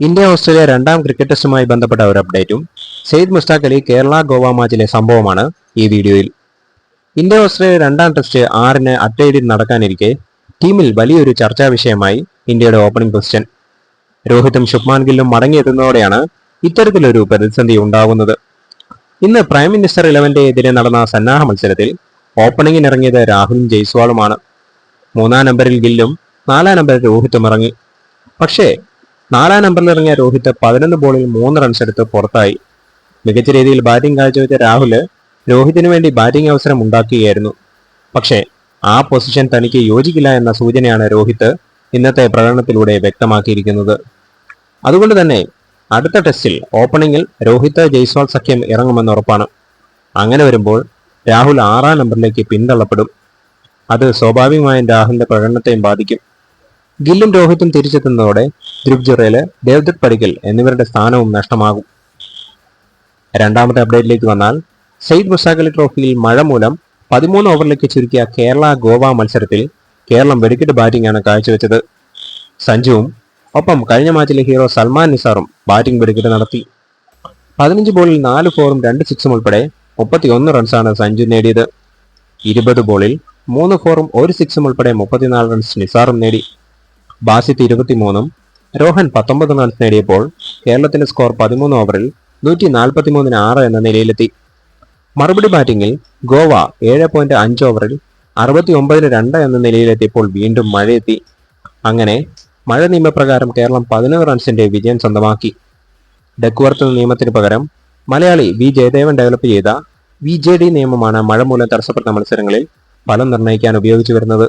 India Australia രണ്ടാം cricket ടെസ്റ്റുമായി ബന്ധപ്പെട്ട ഒരു അപ്ഡേറ്റും സെയ്ദ് മുസ്താഖ് അലി കേരള ഗോവ മാച്ചിലെ സംഭവമാണ് ഈ വീഡിയോയിൽ. ഇന്ത്യ ഓസ്ട്രേലിയ രണ്ടാം ടെസ്റ്റ് ആറിന് അറ്റൈഡിൽ നടക്കാനിരിക്കെ ടീമിൽ വലിയൊരു ചർച്ചാ വിഷയമായി ഇന്ത്യയുടെ ഓപ്പണിംഗ് പൊസിഷൻ രോഹിതും ശുഭ്മാൻ ഗില്ലും മടങ്ങിയെത്തുന്നതോടെയാണ് ഇത്തരത്തിലൊരു പ്രതിസന്ധി ഉണ്ടാകുന്നത് ഇന്ന് പ്രൈം മിനിസ്റ്റർ ഇലവന്റെ എതിരെ നടന്ന സന്നാഹ മത്സരത്തിൽ ഓപ്പണിംഗിനിറങ്ങിയത് രാഹുലും ജയ്സ്വാളുമാണ്. മൂന്നാം നമ്പറിൽ ഗില്ലും നാലാം നമ്പറിൽ രോഹിത്തും ഇറങ്ങി. പക്ഷേ നാലാം നമ്പറിൽ ഇറങ്ങിയ രോഹിത് പതിനൊന്ന് ബോളിൽ മൂന്ന് റൺസ് എടുത്ത് പുറത്തായി. മികച്ച രീതിയിൽ ബാറ്റിംഗ് കാഴ്ചവെച്ച രാഹുൽ രോഹിതിനു വേണ്ടി ബാറ്റിംഗ് അവസരം ഉണ്ടാക്കുകയായിരുന്നു. പക്ഷേ ആ പൊസിഷൻ തനിക്ക് യോജിക്കില്ല എന്ന സൂചനയാണ് രോഹിത് ഇന്നത്തെ പ്രകടനത്തിലൂടെ വ്യക്തമാക്കിയിരിക്കുന്നത്. അതുകൊണ്ട് തന്നെ അടുത്ത ടെസ്റ്റിൽ ഓപ്പണിംഗിൽ രോഹിത് ജയ്സ്വാൾ സഖ്യം ഇറങ്ങുമെന്ന് ഉറപ്പാണ്. അങ്ങനെ വരുമ്പോൾ രാഹുൽ ആറാം നമ്പറിലേക്ക് പിന്തള്ളപ്പെടും. അത് സ്വാഭാവികമായും രാഹുലിന്റെ പ്രകടനത്തെയും ബാധിക്കും. ഗില്ലും രോഹിത്തും തിരിച്ചെത്തുന്നതോടെ ധ്രുവ് ദേവ്ദത്ത് പടിക്കൽ എന്നിവരുടെ സ്ഥാനവും നഷ്ടമാകും. രണ്ടാമത്തെ അപ്ഡേറ്റിലേക്ക് വന്നാൽ സെയ്ദ് മുസാഖലി ട്രോഫിയിൽ മഴ മൂലം പതിമൂന്ന് ഓവറിലേക്ക് ചുരുക്കിയ കേരള ഗോവ മത്സരത്തിൽ കേരളം വെടിക്കെട്ട് ബാറ്റിംഗാണ് കാഴ്ചവെച്ചത്. സഞ്ജുവും ഒപ്പം കഴിഞ്ഞ മാച്ചിലെ ഹീറോ സൽമാൻ നിസാറും ബാറ്റിംഗ് വെടിക്കെട്ട് നടത്തി. പതിനഞ്ച് ബോളിൽ നാല് ഫോറും രണ്ട് സിക്സും ഉൾപ്പെടെ മുപ്പത്തിയൊന്ന് റൺസാണ് സഞ്ജു നേടിയത്. ഇരുപത് ബോളിൽ മൂന്ന് ഫോറും ഒരു സിക്സും ഉൾപ്പെടെ മുപ്പത്തിനാല് റൺസ് നിസാറും നേടി. ബാസിത്ത് ഇരുപത്തിമൂന്നും രോഹൻ പത്തൊമ്പത് റൺസ് നേടിയപ്പോൾ കേരളത്തിന്റെ സ്കോർ പതിമൂന്ന് ഓവറിൽ നൂറ്റി നാൽപ്പത്തിമൂന്നിന് ആറ് എന്ന നിലയിലെത്തി. മറുപടി ബാറ്റിംഗിൽ ഗോവ ഏഴ് പോയിന്റ് അഞ്ച് ഓവറിൽ അറുപത്തി ഒമ്പതിന് രണ്ട് എന്ന നിലയിലെത്തിയപ്പോൾ വീണ്ടും മഴയെത്തി. അങ്ങനെ മഴ നിയമപ്രകാരം കേരളം പതിനൊന്ന് റൺസിന്റെ വിജയം സ്വന്തമാക്കി. ഡെക്വർത്ത് നിയമത്തിന് പകരം മലയാളി വി ജയദേവൻ ഡെവലപ്പ് ചെയ്ത വി ജെ ഡി നിയമമാണ് മഴ മൂലം തടസ്സപ്പെട്ട മത്സരങ്ങളിൽ ഫലം നിർണയിക്കാൻ ഉപയോഗിച്ചു വരുന്നത്.